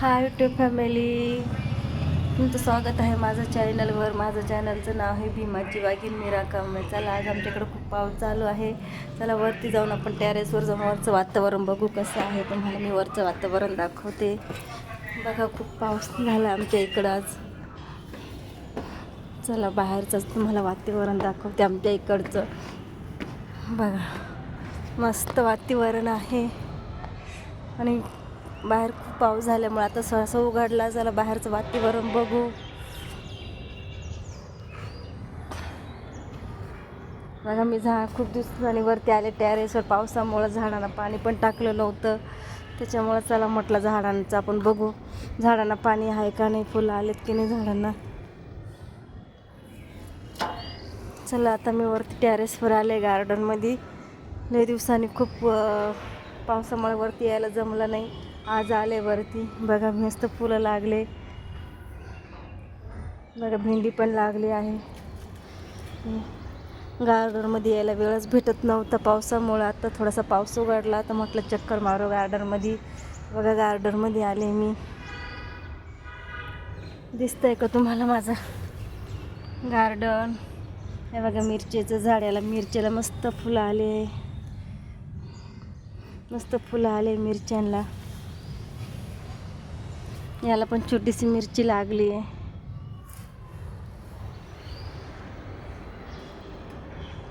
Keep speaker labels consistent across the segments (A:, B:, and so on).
A: हाय tube family तुमचं स्वागत आहे माझं चॅनलवर माझं चॅनलचं नाव आहे भीमाची वाघीन मीरा कांबळे. चला आज आमच्याकडं खूप पाऊस चालू आहे. चला वरती जाऊन आपण टॅरेसवर जाऊन वरचं वातावरण बघू कसं आहे. तुम्हाला मी वरचं वातावरण दाखवते. बघा खूप पाऊस झाला आमच्या इकडं आज. चला बाहेरचंच तुम्हाला वातावरण दाखवते आमच्या इकडचं. बघा मस्त वातावरण आहे. आणि बाहेर खूप पाऊस झाल्यामुळे आता सहसा उघडला चला बाहेरचं वातावरण बघू. बघा मी झाड खूप दिवसांनी वरती आले टॅरेसवर पावसामुळं झाडांना पाणी पण टाकलं नव्हतं त्याच्यामुळं चला म्हटलं झाडांचं आपण बघू. झाडांना पाणी आहे का नाही? फुलं आलेत की नाही झाडांना? चला आता मी वरती टॅरेसवर आले गार्डनमध्ये लय दिवसांनी खूप पावसामुळे वरती यायला जमलं नाही. आज आले वरती. बघा मस्त फुलं लागले. बघा भेंडी पण लागली आहे. गार्डनमध्ये यायला वेळच भेटत नव्हता पावसामुळं. आता थोडासा पाऊस उघडला तर म्हटलं चक्कर मारू गार्डनमध्ये बघा गार्डनमध्ये आले मी. दिसतंय का तुम्हाला माझं? गार्डन. हे बघा मिरचीचं झाड याला मिरचीला मस्त फुलं आले. मस्त फुलं आले मिरच्यांना. याला पण छोटीशी मिरची लागली. आहे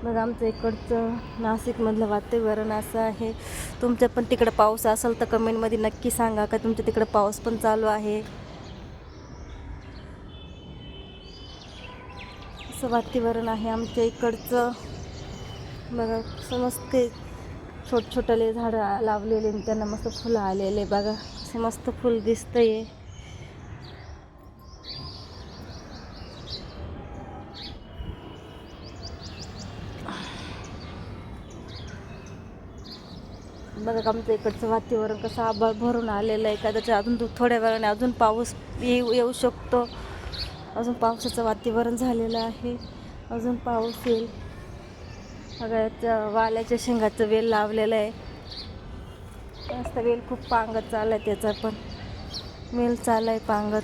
A: बघा आमचं इकडचं नाशिकमधलं वातावरण असं आहे. तुमच्या पण तिकडं पाऊस असेल तर कमेंटमध्ये नक्की सांगा का? तुमच्या तिकडं पाऊस पण चालू आहे. असं वातावरण आहे आमच्या इकडचं. बघा समस्त छोट छोटले झाडं लावलेले त्यांना मस्त फुलं आलेले. बघा असं मस्त फुल दिसतंय. बघा आमचं इकडचं वातावरण कसं आभाळ भरून आलेलं आहे. का त्याच्या अजून थोड्या वेळाने अजून पाऊस येऊ येऊ शकतो. अजून पावसाचं वातावरण झालेलं आहे. अजून पाऊस येईल. बघा वाल्याच्या शेंगाचं वेल लावलेलं आहे. जास्त वेल खूप पांगत चालला आहे त्याचा पण. वेल चालला आहे पांगत.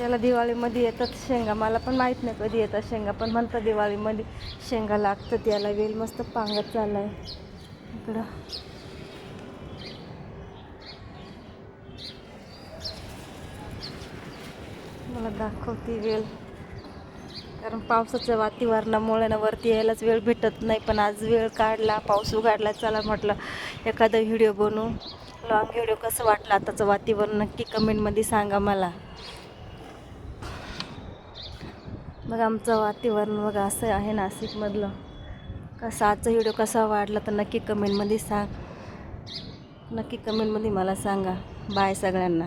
A: त्याला दिवाळीमध्ये येतात शेंगा. मला पण माहीत नाही कधी येतात शेंगा पण म्हणतात दिवाळीमध्ये शेंगा लागतं त्याला वेल मस्त पांगत चालला आहे इकडं. मला दाखवते वेल. कारण पावसाच्या वातावरणामुळे ना वरती यायलाच वेळ भेटत नाही पण आज वेळ काढला पाऊस उघडला. चला म्हटलं एखादा व्हिडिओ बनवू. लॉंग व्हिडिओ कसं वाटलं आताचं वातावरण नक्की कमेंटमध्ये सांगा मला. मग आमचं वातावरण बघा असं आहे नाशिकमधलं. कसा आजचा व्हिडिओ कसा वाटला तर नक्की कमेंटमध्ये सांग. नक्की कमेंटमध्ये मला सांगा. बाय सगळ्यांना.